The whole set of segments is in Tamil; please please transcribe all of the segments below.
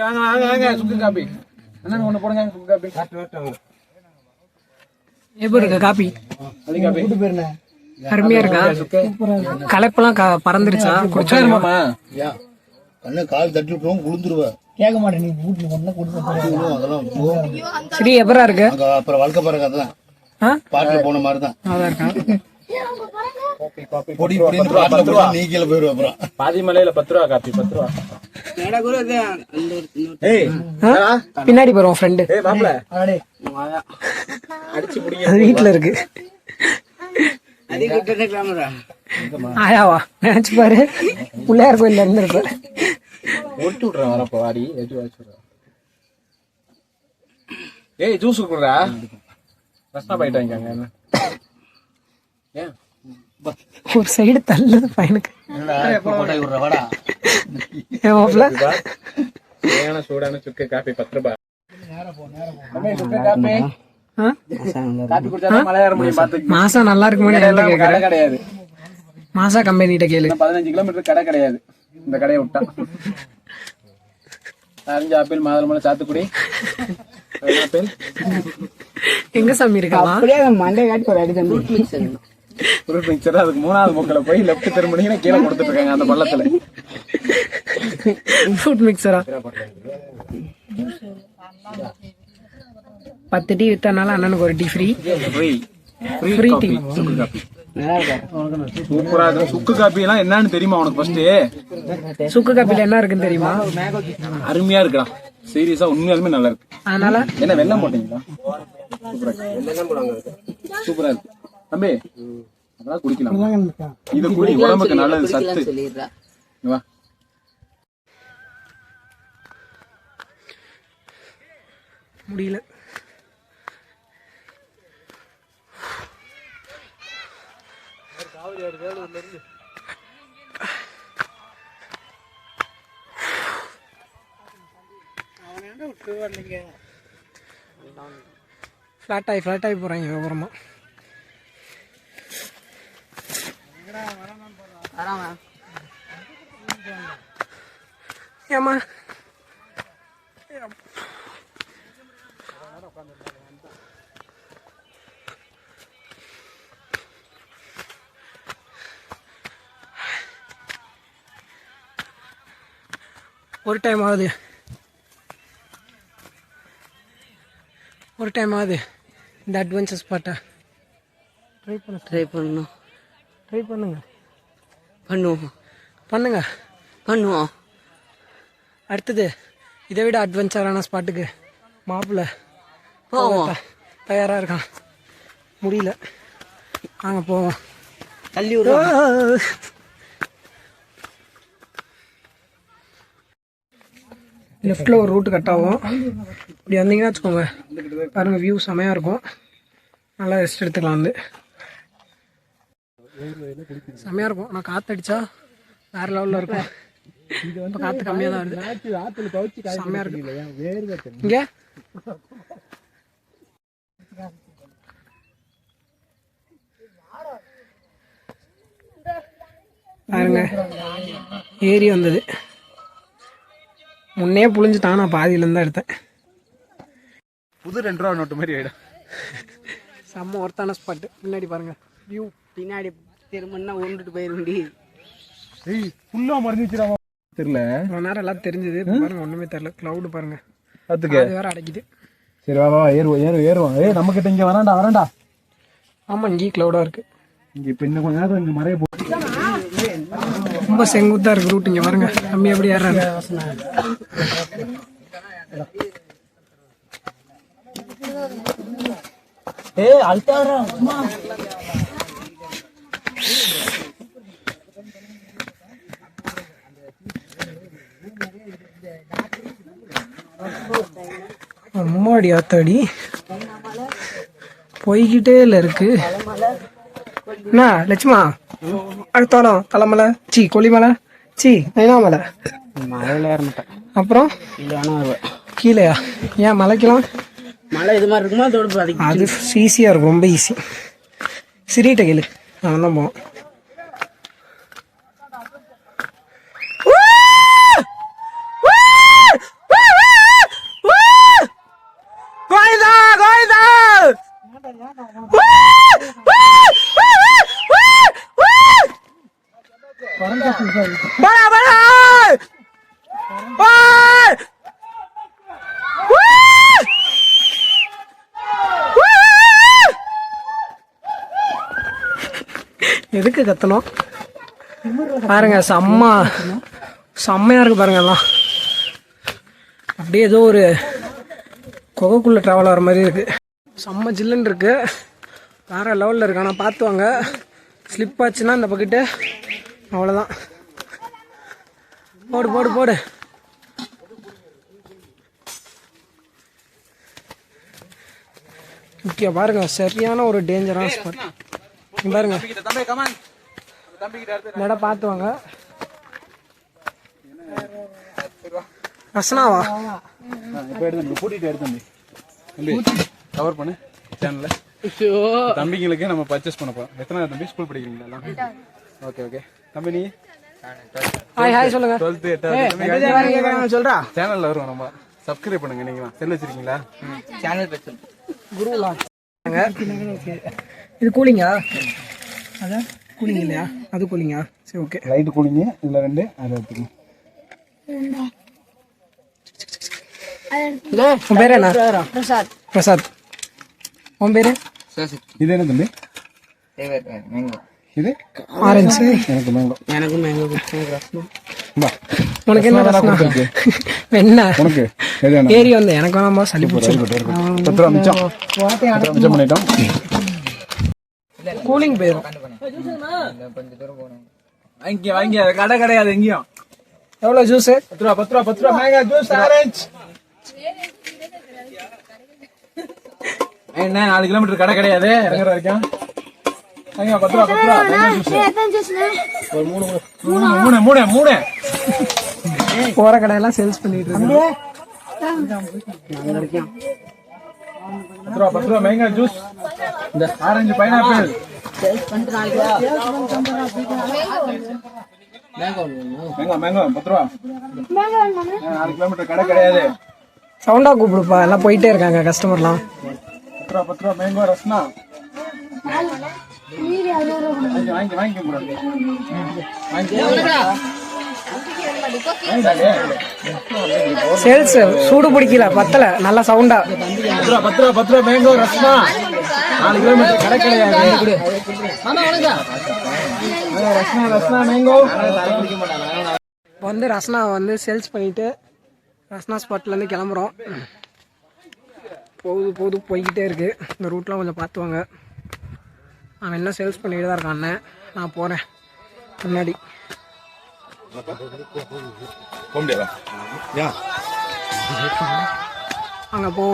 வாங்க வாங்க வாங்க சுக்கு காப்பி அண்ணன் ஒண்ணு போடுங்க சுக்கு காப்பி எப்படி இருக்கு காப்பி அருமையா இருக்கா களைப்பெல்லாம் க- பறந்துருச்சா குடிச்சா மாமா கண்ணு கால் தட்டி விட்டுருவோம் குளிந்துருவேன் கேட்க மாட்டேன் நீ வீட்டுல கொண்டு கொடுத்து அதெல்லாம். சரி எப்பரா இருக்கு அப்புறம் வளர்க்க பாருங்க அதெல்லாம் ஆ? பாட்டுல போன மாதிரி தான் அதான் இருக்கா பொடி பொடின்னு பாட்டுல போட்டு நீ கீழே போயிடுவோம் அப்புறம் பாதி மலையில பத்து ரூபா காப்பி பத்து ரூபா? பின்னாடி போறோம் ஃப்ரெண்டு ஏய் மாப்பிள அடே அடிச்சு பிடிங்க. அது வீட்டுல இருக்கு. ஆயாவா நினைச்சு பாரு. பிள்ளையார் கோயில்ல இருந்து இருப்ப. ஒட்டு விட்றேன் வரப்போ. வாடி எது வச்சுடுறேன் ஏய் ஜூஸ் குடுறா. ரஸ்னா போயிட்டு வாங்கிக்காங்க என்ன ஏன்? ஒரு சைடு தள்ளுது பையனுக்கு. சூடான சுக்கு காப்பி பத்து ரூபாய். மாசம் நல்லா கடை கிடையாது. மாசா கம்பெனிட்ட கேளு. பதினஞ்சு கிலோமீட்டர் கடை கிடையாது. இந்த கடையை விட்டா. நாரஞ்சு ஆப்பிள் மாதுளம்பழம் சாத்துக்குடி. ஆப்பிள் எங்க சாமி இருக்காமா மண்டை காட்டி ஒரு அடி ஃப்ரூட் மிக்சர் அதுக்கு மூணாவது முக்கில் போய் லெஃப்ட் திரும்பினீங்கன்னா கீழே கொடுத்துட்டு இருக்காங்க அந்த பள்ளத்துல. ஃப்ரூட் மிக்சரா பத்து டீ வித்தனால அண்ணனுக்கு ஒரு டீ ஃப்ரீ ஃப்ரீ காபி சூப்பரா இருக்கு. சுக்கு காபி எல்லாம் என்னன்னு தெரியுமா உனக்கு ஃபர்ஸ்ட் சுக்கு காப்பில என்ன இருக்குன்னு தெரியுமா? அருமையா இருக்குடா சீரியஸா உண்மையாலுமே நல்லா இருக்கு. அதனால என்ன வெள்ளம் போட்டீங்களா? இருக்கு. சூப்பரா இருக்கு. தம்பி அதெல்லாம் குடிக்கலாம். இது குடி உடம்புக்கு நல்லது சத்து. வா. முடியல. ஃப்ளாட் ஆகி ஃப்ளாட் ஆகி போகிறாங்க அப்புறமா ஏமா ஒரு டைம் ஆகுது. ஒரு டைம் ஆகுது. இந்த அட்வென்ச்சர் ஸ்பாட்டை ட்ரை பண்ண. ட்ரை பண்ணணும் ட்ரை பண்ணுங்க. பண்ணுவோம். பண்ணுங்க. பண்ணுவோம். அடுத்தது இதை விட அட்வென்ச்சரான ஸ்பாட்டுக்கு மாப்பிள்ள போவோம். தயாராக இருக்கான். முடியல. வாங்க போவோம். தள்ளி விடுவோம் லெஃப்டில் ஒரு ரூட்டு கட் ஆகும். இப்படி வந்தீங்கன்னா வச்சுக்கோங்க. பாருங்கள் வியூ செமையாக இருக்கும். நல்லா ரெஸ்ட் எடுத்துக்கலாம் வந்து. செமையாக இருக்கும். ஆனால் காற்றடிச்சா வேறு லெவலில் இருக்கும். இப்போ காற்று கம்மியாக தான் வருது. செம்மையாக இருக்கு. இங்கே? பாருங்க. ஏறி வந்தது. முன்னே புழிஞ்சுட்டான். நான் பாதியிலேருந்து தான் எடுத்தேன். புது ரெண்டு ரூபா நோட்டு மாதிரி ஆயிடும். செம்ம ஒருத்தான ஸ்பாட்டு பின்னாடி பாருங்க. வியூ பின்னாடி திரும்பினா உருண்டுட்டு போயிருண்டி. ஏய் ஃபுல்லா மறைஞ்சிச்சுடா தெரியல. இவ்வளோ நேரம் எல்லாம் தெரிஞ்சது. இப்ப பாருங்க ஒன்றுமே தெரியல. க்ளவுடு பாருங்க. பாத்துக்க அது வேற அடைக்குது. சரி வா வா ஏறுவோம் ஏறு ஏறுவோம். ஏய் நம்ம கிட்ட இங்க வரான்டா வரான்டா. ஆமாம் இங்கேயும் க்ளவுடாக இருக்கு. இங்க இப்ப இன்னும் கொஞ்ச நேரம் இங்க மறைய போ ரொம்ப செங்குத்தாக இருக்கு ரூட் இங்கே பாருங்க. தம்பி எப்படி ஏறாரு ஏய் அழுத்தாடுறா சும்மா. அம்மாடி ஆத்தாடி. போய்கிட்டே இல்லை இருக்கு. என்ன லட்சுமா அடுத்தாலும் தலைமலை. சி கொல்லிமலை. சி நைனாமலை மழையில ஏற மாட்டேன் அப்புறம் கீழேயா ஏன் மலைக்கலாம் மழை இது மாதிரி இருக்குமா? அது ஈஸியாக இருக்கும். ரொம்ப ஈஸி. சிறிகிட்ட கேளு நான் தான் போவோம் போடா, போடா! ஓய்! ஓய்! ஓய்! எதுக்கு கத்தணும்? பாருங்க செம்ம செம்மையா இருக்கு பாருங்க எல்லாம். அப்படியே ஏதோ ஒரு குகைக்குள்ள ட்ராவல் ஆகிற மாதிரி இருக்கு. செம்ம ஜில்லுன்னு இருக்கு. வேற லெவலில் இருக்கு. ஆனால் பார்த்து வாங்க. ஸ்லிப் ஆச்சுன்னா இந்த பக்கெட்டு அவ்வளோதான் போடு போடு போடு. முக்கியம் பாருங்க சரியான ஒரு டேஞ்சரான ஸ்பாட் பாருங்க. நட பார்த்து வாங்க. ரசனாவா? இப்போ எடுத்து கூட்டிட்டு எடுத்து தம்பி. தம்பி கவர் பண்ணு சேனல்ல தம்பிங்களுக்கு நம்ம பர்ச்சேஸ் பண்ண போறோம். எத்தனை தம்பி? ஸ்கூல் படிக்கிறீங்களா எல்லாம்? ஓகே ஓகே தம்பி நீ? ஹாய் ஹாய் சொல்லுங்க. டுவெல்த்து சொல்றா. சேனல்ல வரும் நம்ம. சப்ஸ்கிரைப் பண்ணுங்க நீங்க செல் வச்சிருக்கீங்களா? சேனல் பேசு குருலா இது கூலிங்கா அதான் கூலிங் இல்லையா? அது கூலிங்கா சரி ஓகே லைட் கூலிங்க இதுல ரெண்டு அதை எடுத்துக்கணும் உன் பேர் என்ன? பிரசாத். பிரசாத். உன் பேரு? இது என்ன தம்பி? மேங்கோ இது? ஆரஞ்சு எனக்கு மேங்கோ எனக்கு உனக்கு என்ன ரசனா. என்ன? உனக்கு எது வேணும். ஏறி வந்த எனக்கு வேணாமா சளி பிடிச்சி பத்து ரூபா மிச்சம். பத்து ரூபா மிச்சம் பண்ணிட்டோம். கூலிங் போயிடும் கொஞ்சம் தூரம் போகணும் வாங்கி வாங்கி அது கடை கிடையாது எங்கேயும். எவ்வளோ ஜூஸு பத்து ரூபா பத்து ரூபா பத்து ரூபா மேங்கா ஜூஸ் ஆரஞ்சு என்ன நாலு கிலோமீட்டர் கடை கிடையாது. இறங்குற வரைக்கும். வாங்க, பத்து ரூபா பத்து ரூபா ஒரு மூணு மூணு. மூணு? மூணு மூணு போகிற கடையெல்லாம் சேல்ஸ் பண்ணிட்டு இருக்கு பத்து ரூபா பத்து ரூபா மேங்கா ஜூஸ் இந்த ஆரஞ்சு பைனாப்பிள் மேங்கோ மேங்கோ பத்து ரூபா நாலு கிலோமீட்டர் கடை கிடையாது. சவுண்டா கூப்பிடுப்பா எல்லாம் போயிட்டே இருக்காங்க கஸ்டமர்லாம் பத்து ரூபா பத்து ரூபா மேங்கோ ரஸ்னா வாங்கி வாங்கி வாங்கி சேல்ஸ் சூடு பிடிக்கல பத்தல நல்லா சவுண்டா பத்து ரூபா பத்து ரூபா பத்து ரூபா மேங்கோ ரஸ்னா நாலு கிலோமீட்டர் கடை. கிடையாது ரஸ்னா ரஸ்னா மேங்கோ இப்போ வந்து ரஸ்னா வந்து சேல்ஸ் பண்ணிட்டு ரஸ்னா ஸ்பாட்லேருந்து கிளம்புறோம். போகுது போகுது போய்கிட்டே இருக்கு. இந்த ரூட்லாம் கொஞ்சம் பார்த்து வாங்க அவன் என்ன சேல்ஸ் பண்ணிட்டு தான் இருக்கான் நான் போகிறேன் முன்னாடி. போக முடியாதா யா. அங்கே போ.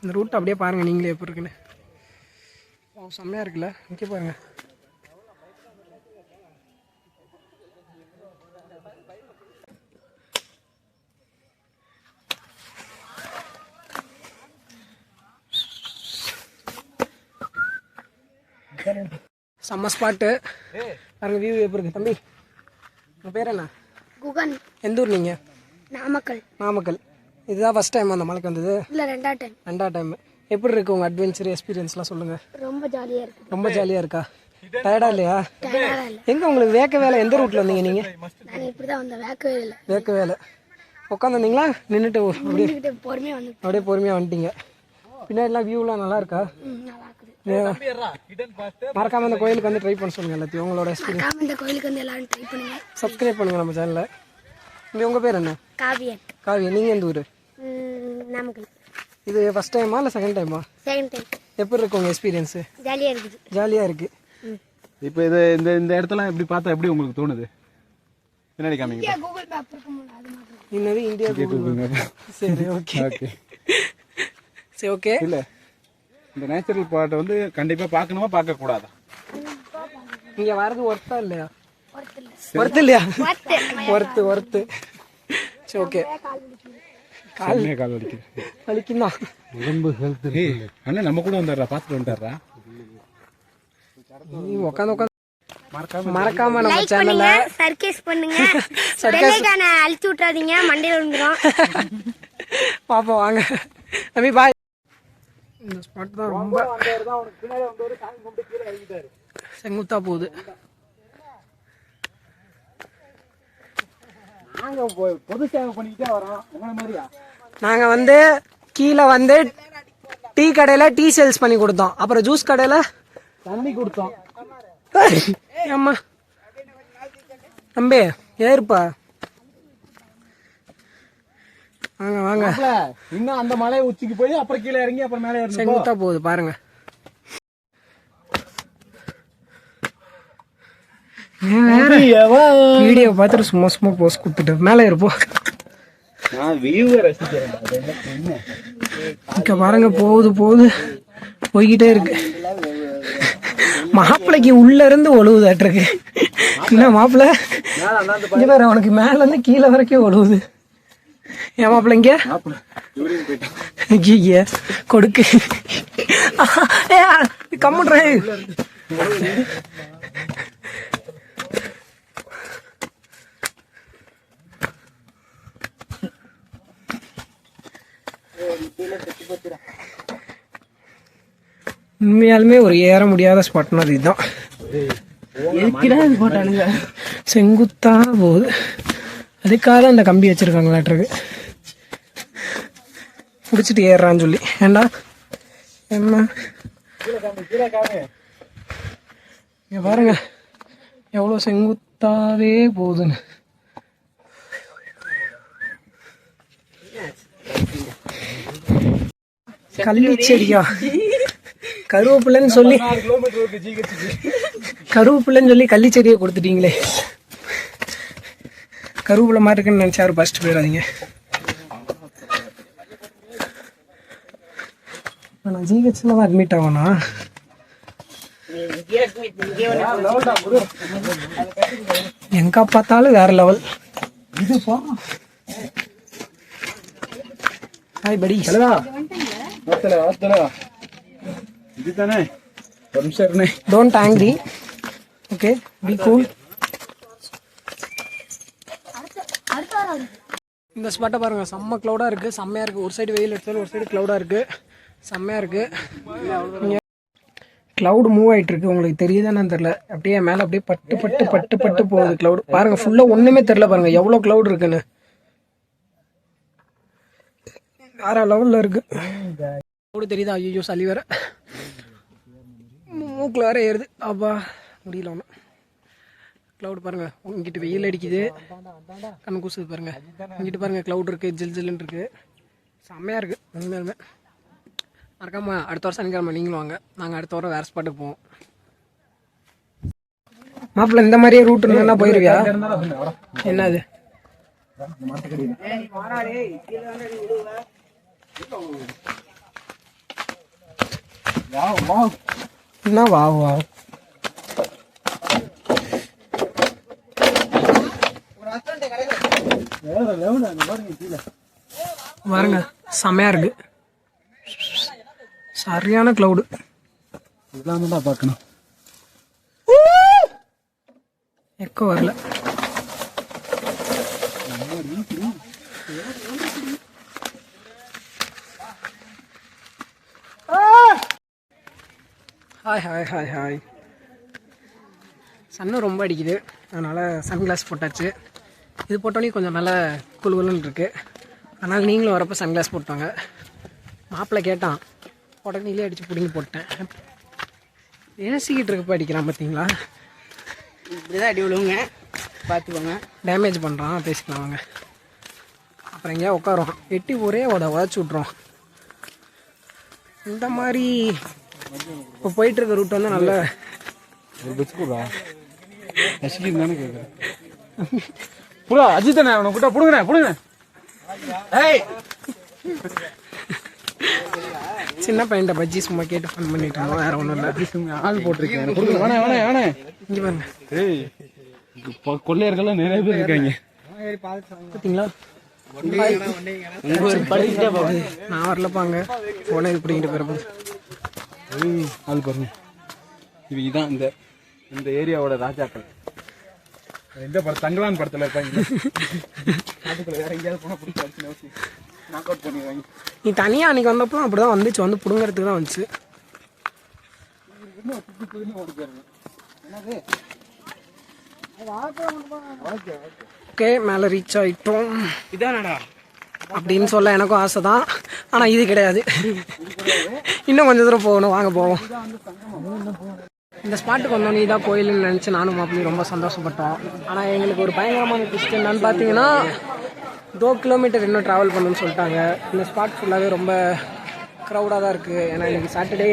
இந்த ரூட் அப்படியே பாருங்க நீங்களே எப்படி இருக்குன்னு. ஓ செம்மையாக இருக்குல்ல. இங்கே பாருங்க. செம்ம ஸ்பாட்டு பாருங்க வியூ எப்படி இருக்கு தம்பி? உங்கள் பேர் என்ன? குகன். எந்த ஊர் நீங்கள் நாமக்கல். நாமக்கல். இதுதான் ஃபர்ஸ்ட் டைம் அந்த மலைக்கு வந்தது? இல்லை ரெண்டாவது டைம் ரெண்டா டைம் எப்படி இருக்கு உங்கள் அட்வென்ச்சர் எக்ஸ்பீரியன்ஸ்லாம் சொல்லுங்கள் ரொம்ப ஜாலியாக இருக்கு. ரொம்ப ஜாலியாக இருக்கா? டயர்டா இல்லையா? எங்கே உங்களுக்கு வேக்க வேலை? எந்த ரூட்டில் வந்தீங்க இல்லை. வேக்க வேலை. உட்காந்துருந்தீங்களா? நின்றுட்டு அப்படியே பொறுமையாக வந்து அப்படியே பொறுமையாக வந்துட்டீங்க. பின்னாடிலாம் வியூலாம் நல்லா இருக்கா? இருக்குது மறக்காம இந்த கோயிலுக்கு வந்து ட்ரை பண்ண சொல்லுங்க எல்லாத்தையும் உங்களோட எக்ஸ்பீரியன்ஸ் இந்த கோயிலுக்கு வந்து எல்லாரும் ட்ரை பண்ணுங்க. சப்ஸ்கிரைப் பண்ணுங்க நம்ம சேனலில் இங்கே உங்கள் பேர் என்ன? காவியன். காவியா நீங்கள் எந்த ஊர்? ம், நாமக்கல். இது ஃபஸ்ட் டைமா இல்லை செகண்ட் டைமா செகண்ட் டைம் எப்படி இருக்கு உங்கள் எக்ஸ்பீரியன்ஸு ஜாலியாக இருக்குது. ஜாலியாக இருக்குது இப்போ இது இந்த இந்த இடத்துல எப்படி பார்த்தா எப்படி உங்களுக்கு தோணுது? பின்னாடி காமிங்க. கூகுள் மேப் இருக்கும்போது அது மாதிரி இன்னது இந்தியா கூகுள் சரி ஓகே ஓகே சரி ஓகே இல்ல. இந்த நேச்சுரல் பார்ட்டை வந்து கண்டிப்பா பார்க்கணுமா பார்க்க கூடாதா இங்க வரது ஒர்த்தா இல்லையா? ஒர்த்து இல்லையா? ஒர்த்து ஒர்த்து சரி ஓகே கால் கால் வலிக்குது. வலிக்கும்? உடம்பு ஹெல்த் அண்ணன் நம்ம கூட வந்தாரா பார்த்துட்டு வந்துட்டாரா நீ உட்காந்து உட்காந்து மறக்காம நம்ம சேனல்ல பண்ணுங்க சர்க்கேஸ் பண்ணுங்க. வெள்ளைக்கான அழிச்சு விட்றாதீங்க மண்டையில் விழுந்துரும். பாப்போம் வாங்க. தம்பி பாய் இந்த ஸ்பாட் தான் ரொம்ப செங்குத்தா போகுது. நாங்கள் வந்து கீழே வந்து டீ கடையில் டீ சேல்ஸ் பண்ணி கொடுத்தோம். அப்புறம் ஜூஸ் கடையில் தண்ணி கொடுத்தோம். அம்மா. தம்பி ஏறுப்பா வாங்க வாங்க. இன்னும் அந்த மலை உச்சிக்கு போய் அப்புறம் கீழே இறங்கி அப்புறம் மேலே ஏறணும் செங்குத்தா போகுது பாருங்க. வீடியோ பார்த்துட்டு சும்மா சும்மா போஸ்ட் கொடுத்துட்டு. மேலே இருப்போம் இங்க பாருங்க போகுது போகுது. போய்கிட்டே இருக்கு. மாப்பிள்ளைக்கு உள்ள இருந்து ஒழுகுதாட்டிருக்கு. என்ன மாப்பிள்ளை இங்க அவனுக்கு மேல இருந்து கீழே வரைக்கும் ஒழுகுது. ஏன் மாப்பிள்ளை இங்க? ஐய கொடுக்கு. கம்முடுறேன் உண்மையாலுமே ஒரு ஏற முடியாத ஸ்பாட்னா இதுதான். செங்குத்தா போகுது. அதுக்காக தான் அந்த கம்பி வச்சிருக்காங்களாட்டிருக்கு பிடிச்சிட்டு ஏறுறான்னு சொல்லி. ஏண்டா? என்ன? இங்கே பாருங்க. எவ்வளோ செங்குத்தாவே போகுதுன்னு. கல்வி செடியா? கருவேப்பிள்ளைன்னு சொல்லி கருவேப்பிள்ளைன்னு சொல்லி கள்ளி செடியை கொடுத்துட்டீங்களே. கருவேப்பிலை மாதிரி இருக்குன்னு நினச்சா யாரும் ஃபஸ்ட்டு போயிடாதீங்க நான் ஜிஹெச்சில் தான் அட்மிட் ஆகணா எங்க பார்த்தாலும் வேற லெவல் ஹாய் படி ஆத்தல ஆத்தல இதுதானே? ஒரு நிமிஷம் இருண்ணே. Don't angry okay be cool இந்த ஸ்பாட்டை பாருங்க செம்ம க்ளௌடாக இருக்குது செம்மையாக இருக்குது ஒரு சைடு வெயில் எடுத்தாலும் ஒரு சைடு க்ளௌடாக இருக்குது செம்மையாக இருக்குது க்ளவுட் மூவ் ஆயிட்டு இருக்கு. உங்களுக்கு தெரியுதானு தெரில அப்படியே மேலே அப்படியே பட்டு பட்டு பட்டு பட்டு போகுது க்ளவுட் பாருங்க ஃபுல்லாக ஒன்றுமே தெரில பாருங்க. எவ்வளோ க்ளவுட் இருக்குன்னு. வேற லெவலில் இருக்கு. க்ளவுடு தெரியுதா? ஐயோ சளி வேற. மூக்கில் வேற ஏறுது. அப்பா முடியல ஒன்றும் க்ளவுட் பாருங்க. இங்கிட்டு வெயில் அடிக்குது. கண்ணு கூசுது பாருங்க. இங்கிட்டு பாருங்க க்ளவுட் இருக்கு ஜில் ஜில்லுன்னு இருக்கு. செம்மையா இருக்கு உண்மையாலுமே. மறக்காம அடுத்த வருஷம் சனிக்கிழமை நீங்களும் வாங்க. நாங்கள் அடுத்த வாரம் வேற ஸ்பாட்டுக்கு போவோம். மாப்பிள்ள இந்த மாதிரியே ரூட் இருந்தா போயிருவியா? என்னது? என்ன வா வா. பாருங்க செமையா இருக்கு. சரியான கிளவுடு இதெல்லாம் தான் பார்க்கணும். எக்கோ வரல. ஹாய் ஹாய் ஹாய் ஹாய் சன்னும் ரொம்ப அடிக்குது. அதனால் சன்கிளாஸ் போட்டாச்சு. இது போட்டோன்னே கொஞ்சம் நல்லா குழுகுலுன்னு இருக்கு. அதனால் நீங்களும் வரப்போ சன்கிளாஸ் போட்டாங்க மாப்பிள்ளை கேட்டான் உடனே அடித்து பிடிங்கி போட்டேன் ஏசிக்கிட்டு இருக்கப்ப அடிக்கிறான் பார்த்தீங்களா இப்படிதான் அடி விழுவுங்க. பார்த்துக்கோங்க டேமேஜ் பண்ணுறான் பேசிக்கலாம் வாங்க. அப்புறம் எங்கேயா உட்காரோம் எட்டி ஒரே உட உதச்சி விட்றோம் இந்த மாதிரி இப்போ போயிட்டு இருக்க ரூட் வந்து நல்ல புடா அஜித் அண்ணா அவனை கூட்டா புடுங்கண்ணே புடுங்க சின்ன பையன்ட்ட பஜ்ஜி சும்மா கேட்டு ஃபன் பண்ணிட்டு இருந்தோம் வேற ஒன்றும் இல்லை. ஆள் போட்டிருக்கேன் புடுங்க வேணே வேணே வேணே. இங்கே பாருங்க. ஏய் கொள்ளையர்கள்லாம் நிறைய பேர் இருக்காங்க. பார்த்தீங்களா நான் வரலப்பாங்க போனே இது பிடிக்கிட்டு ஏய், ஆள் பாருங்க. இவங்க தான் இந்த இந்த ஏரியாவோட ராஜாக்கள். எந்த படம் தங்கலான் படத்துல இருப்பாங்க அதுக்குள்ள வேற எங்கேயாவது போனா பிடிச்சி நாக் அவுட் பண்ணிடுவாங்க. நீ தனியாக அன்றைக்கி வந்தப்போ அப்படி தான் வந்துச்சு வந்து பிடுங்கிறதுக்கு தான் வந்துச்சு. ஓகே மேலே ரீச் ஆகிட்டோம் இதானடா? அப்படின்னு சொல்ல எனக்கும் ஆசை தான் ஆனால் இது கிடையாது. இன்னும் கொஞ்சம் தூரம் போகணும் வாங்க போவோம். இந்த ஸ்பாட்டுக்கு வந்தோம் நீ தான் கோயில்னு நினச்சி நானும் அப்படி ரொம்ப சந்தோஷப்பட்டோம். ஆனால் எங்களுக்கு ஒரு பயங்கரமான ட்விஸ்ட் என்னன்னு பார்த்தீங்கன்னா தோ கிலோமீட்டர் இன்னும் ட்ராவல் பண்ணணும்னு சொல்லிட்டாங்க. இந்த ஸ்பாட் ஃபுல்லாகவே ரொம்ப க்ரௌடாக தான் இருக்குது ஏன்னா இன்றைக்கி சாட்டர்டே